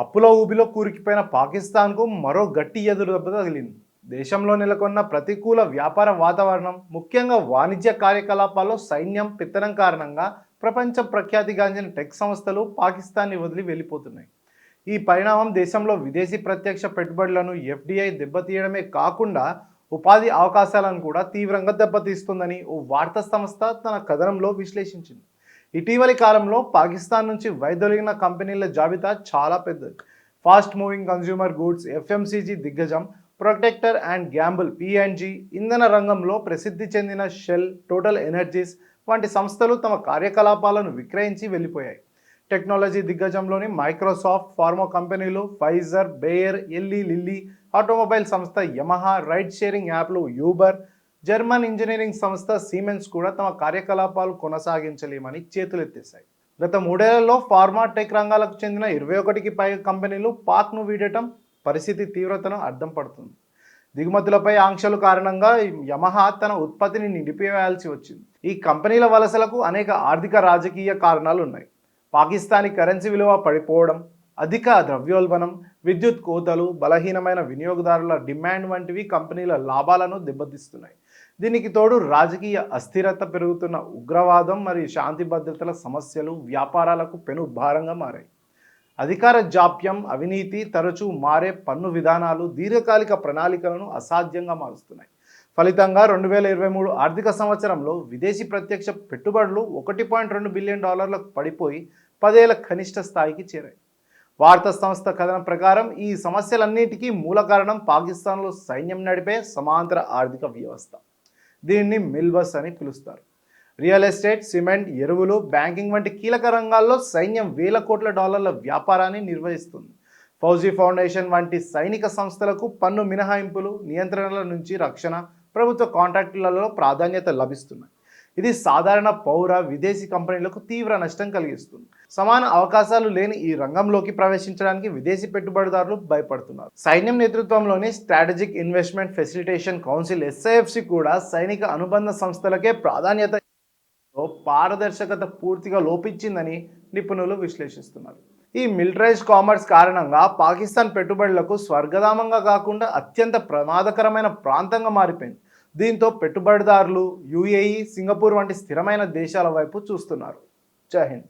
అప్పుల ఊబిలో కూరికిపోయిన పాకిస్తాన్కు మరో గట్టి ఎదురు దెబ్బ తగిలింది. దేశంలో నెలకొన్న ప్రతికూల వ్యాపార వాతావరణం ముఖ్యంగా వాణిజ్య కార్యకలాపాల్లో సైన్యం పెత్తనం కారణంగా ప్రపంచ ప్రఖ్యాతిగాంచిన టెక్ సంస్థలు పాకిస్తాన్ని వదిలి వెళ్ళిపోతున్నాయి. ఈ పరిణామం దేశంలో విదేశీ ప్రత్యక్ష పెట్టుబడులను ఎఫ్డీఐ దెబ్బతీయడమే కాకుండా ఉపాధి అవకాశాలను కూడా తీవ్రంగా దెబ్బతీస్తుందని ఓ వార్తా సంస్థ తన కథనంలో విశ్లేషించింది. ఇటీవలి కాలంలో పాకిస్తాన్ నుంచి వైదొలిగిన కంపెనీల జాబితా చాలా పెద్దది. Fast moving consumer goods FMCG దిగ్గజం ప్రొటెక్టర్ అండ్ గ్యాంబుల్ పిఎన్జీ ఇంధన రంగంలో ప్రసిద్ధి చెందిన షెల్ టోటల్ ఎనర్జీస్ వంటి సంస్థలు తమ కార్యకలాపాలను విక్రయించి వెళ్ళిపోయాయి. టెక్నాలజీ దిగ్గజంలోని మైక్రోసాఫ్ట్ ఫార్మా కంపెనీలు Pfizer Bayer Eli Lilly automobile సంస్థ యమహా రైడ్ షేరింగ్ యాప్లు యూబర్ జర్మన్ ఇంజనీరింగ్ సంస్థ సీమెన్స్ కూడా తమ కార్యకలాపాలు కొనసాగించలేమని చేతులెత్తేశాయి. గత మూడేళ్ళలో ఫార్మా టెక్ రంగాలకు చెందిన ఇరవై ఒకటికి పైగా కంపెనీలు పాక్ను వీడటం పరిస్థితి తీవ్రతను అర్థం పడుతుంది. దిగుమతులపై ఆంక్షలు కారణంగా యమహా తన ఉత్పత్తిని నిలిపివేయాల్సి వచ్చింది. ఈ కంపెనీల వలసలకు అనేక ఆర్థిక రాజకీయ కారణాలు ఉన్నాయి పాకిస్తానీ కరెన్సీ విలువ పడిపోవడం అధిక ద్రవ్యోల్బణం విద్యుత్ కోతలు బలహీనమైన వినియోగదారుల డిమాండ్ వంటివి కంపెనీల లాభాలను దెబ్బతీస్తున్నాయి. దీనికి తోడు రాజకీయ అస్థిరత పెరుగుతున్న ఉగ్రవాదం మరియు శాంతి భద్రతల సమస్యలు వ్యాపారాలకు పెను భారంగా మారాయి. అధికార జాప్యం అవినీతి తరచూ మారే పన్ను విధానాలు దీర్ఘకాలిక ప్రణాళికలను అసాధ్యంగా మారుస్తున్నాయి. ఫలితంగా రెండు వేల ఇరవై మూడు ఆర్థిక సంవత్సరంలో విదేశీ ప్రత్యక్ష పెట్టుబడులు ఒకటి పాయింట్ రెండు బిలియన్ డాలర్లకు పడిపోయి పదేళ్ళ కనిష్ట స్థాయికి చేరాయి. వార్తా సంస్థ కథనం ప్రకారం ఈ సమస్యలన్నిటికీ మూల కారణం పాకిస్తాన్లో సైన్యం నడిపే సమాంతర ఆర్థిక వ్యవస్థ. దీన్ని మిల్బస్ అని పిలుస్తారు. రియల్ ఎస్టేట్ సిమెంట్ ఎరువులు బ్యాంకింగ్ వంటి కీలక రంగాల్లో సైన్యం వేల కోట్ల డాలర్ల వ్యాపారాన్ని నిర్వహిస్తుంది. ఫౌజీ ఫౌండేషన్ వంటి సైనిక సంస్థలకు పన్ను మినహాయింపులు నియంత్రణల నుంచి రక్షణ ప్రభుత్వ కాంట్రాక్టులలో ప్రాధాన్యత లభిస్తున్నాయి. ఇది సాధారణ పౌర విదేశీ కంపెనీలకు తీవ్ర నష్టం కలిగిస్తుంది. సమాన అవకాశాలు లేని ఈ రంగంలోకి ప్రవేశించడానికి విదేశీ పెట్టుబడిదారులు భయపడుతున్నారు. సైన్యం నేతృత్వంలోని strategic investment facilitation council SIFC కూడా సైనిక అనుబంధ సంస్థలకే ప్రాధాన్యత పారదర్శకత పూర్తిగా లోపించిందని నిపుణులు విశ్లేషిస్తున్నారు. ఈ మిలిటరైజ్ కామర్స్ కారణంగా పాకిస్తాన్ పెట్టుబడులకు స్వర్గధామంగా కాకుండా అత్యంత ప్రమాదకరమైన ప్రాంతంగా మారిపోయింది. దీంతో పెట్టుబడిదారులు యుఏఈ సింగపూర్ వంటి స్థిరమైన దేశాల వైపు చూస్తున్నారు. జై హింద్.